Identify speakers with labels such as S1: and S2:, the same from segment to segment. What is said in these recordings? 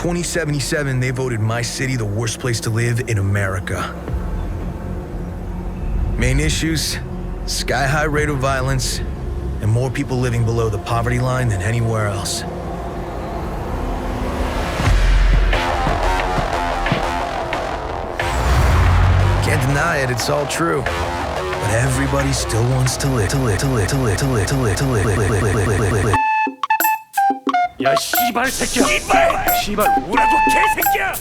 S1: 2077, they voted my city the worst place to live in America. Main issues sky high rate of violence, and more people living below the poverty line than anywhere else. Can't deny it, it's all true. But everybody still wants to live, to live, to live, to live, to live, to live, to live, to live, to live, to live, to live.
S2: 야 씨발 새끼야. 씨발 씨발 우라고 개새끼야.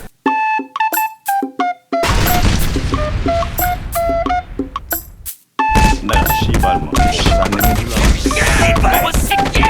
S3: 나 씨발 뭐
S2: 씨발 씨발 뭐 새끼야.